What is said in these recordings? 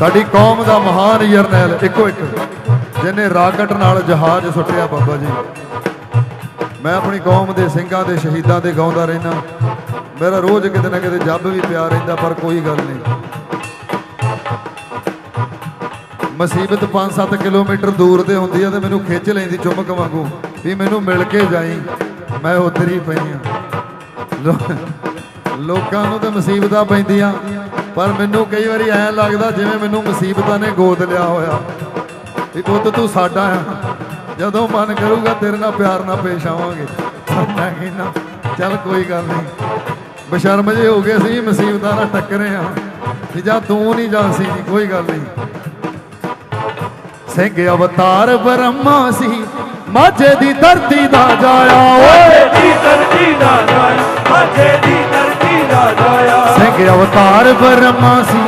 ਸਾਡੀ ਕੌਮ ਦਾ ਮਹਾਨ ਜਰਨੈਲ ਇੱਕੋ ਇੱਕ, ਜਿਹਨੇ ਰਾਕਟ ਨਾਲ ਜਹਾਜ਼ ਸੁੱਟਿਆ ਬਾਬਾ ਜੀ। ਮੈਂ ਆਪਣੀ ਕੌਮ ਦੇ ਸਿੰਘਾਂ ਦੇ ਸ਼ਹੀਦਾਂ ਦੇ ਗਾਉਂਦਾ ਰਹਿਣਾ ਮੇਰਾ ਰੋਜ਼ ਕਿਤੇ ਨਾ ਕਿਤੇ ਜੱਬ ਵੀ ਪਿਆ ਰਹਿੰਦਾ, ਪਰ ਕੋਈ ਗੱਲ ਨਹੀਂ। ਮੁਸੀਬਤ 5-7 ਕਿਲੋਮੀਟਰ ਦੂਰ ਤੇ ਹੁੰਦੀ ਆ ਤੇ ਮੈਨੂੰ ਖਿੱਚ ਲੈਂਦੀ ਚੁੰਮਕ ਵਾਂਗੂ ਵੀ ਮੈਨੂੰ ਮਿਲ ਕੇ ਜਾਈ, ਮੈਂ ਉੱਧਰ ਹੀ ਪਈ ਆ। ਲੋਕਾਂ ਨੂੰ ਤਾਂ ਮੁਸੀਬਤਾਂ ਪੈਂਦੀਆਂ। ਪਰ ਮੈਨੂੰ ਕਈ ਵਾਰੀ ਐਂ ਲੱਗਦਾ ਜਿਵੇਂ ਮੈਨੂੰ ਮੁਸੀਬਤਾਂ ਨੇ ਗੋਦ ਲਿਆ ਹੋਇਆ। ਵੀ ਪੁੱਤ ਤੂੰ ਸਾਡਾ ਆ ਜਦੋਂ ਮਨ ਕਰੂਗਾ ਤੇਰੇ ਨਾਲ ਪਿਆਰ ਨਾਲ ਪੇਸ਼ ਆਵਾਂਗੇ। ਮੈਂ ਕਹਿੰਦਾ, ਚੱਲ ਕੋਈ ਗੱਲ ਨਹੀਂ। ਬਸ਼ਰਮ ਜੇ ਹੋ ਗਏ ਸੀ ਮੁਸੀਬਤਾਂ ਨਾਲ ਟੱਕਰੇ ਆ ਕਿ ਜਾਂ ਤੂੰ ਨਹੀਂ ਜਾਂ ਸੀ ਕੋਈ ਗੱਲ ਨਹੀਂ। ਸਿੰਘ ਅਵਤਾਰ ਬ੍ਰਹਮਾ ਸੀ, ਮਾਝੇ ਦੀ ਧਰਤੀ ਦਾ ਜਾਇਆ। ਓਏ ਦੀ ਧਰਤੀ ਦਾ ਜਾਇਆ, ਮਾਝੇ ਦੀ ਧਰਤੀ ਦਾ ਜਾਇਆ। ਸਿੰਘ ਅਵਤਾਰ ਬ੍ਰਹਮਾ ਸੀ।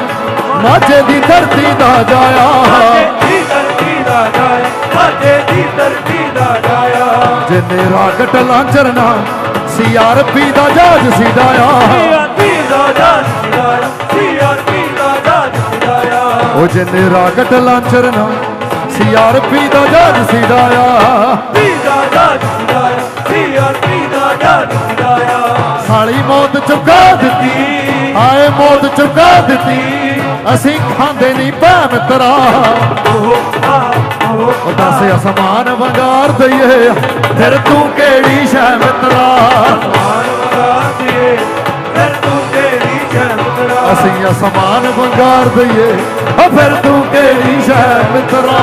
ਮਾਝੇ ਦੀ ਧਰਤੀ ਦਾ ਜਾਇਆ। ਮਾਝੇ ਦੀ ਧਰਤੀ ਦਾ ਜਾਇਆ ਮਾਝੇ ਦੀ ਧਰਤੀ ਦਾ ਜਾਇਆ। ਜਿਨੇ ਰਾਕਟ ਲਾਂਚਰਨਾ ਸੀਆਰਪੀ ਦਾ ਜਹਾਜ਼ ਸਿਡਾਇਆ ਸੀਆਰਪੀ ਦਾ ਜਾਜ ਸਿਰਾਇਆ ਸੀਆਰਪੀ ਦਾ ਜਾਜ ਸਿਰਾਇਆ ਉਹ ਜਿਨੇ ਰਾਕਟ ਲਾਂਚਰਨਾ ਸੀਆਰਪੀ ਦਾ ਜਹਾਜ਼ ਸਿਡਾਇਆ ਪੀ ਦਾ ਜਾਜ ਸਿਰਾਇਆ ਸੀਆਰਪੀ ਦਾ ਜਾਜ ਸਿਰਾਇਆ ਸਾਲੀ ਮੌਤ ਚੁਕਾ ਦਿੱਤੀ। ਦਿੱਤੀ ਅਸੀਂ ਖਾਂਦੇ ਨਹੀਂ ਭੈ ਮਿੱਤਰਾ ਉਹ ਦੱਸ ਅਸਮਾਨ ਵੰਗਾਰ ਦਈਏ, ਫਿਰ ਤੂੰ ਕਿਹੜੀ ਸ਼ੈ ਮਿੱਤਰਾ ਤੂੰ ਅਸੀਂ ਅਸਮਾਨ ਵੰਗਾਰ ਦਈਏ ਫਿਰ ਤੂੰ ਕਿਹੜੀ ਸ਼ੈ ਮਿੱਤਰਾ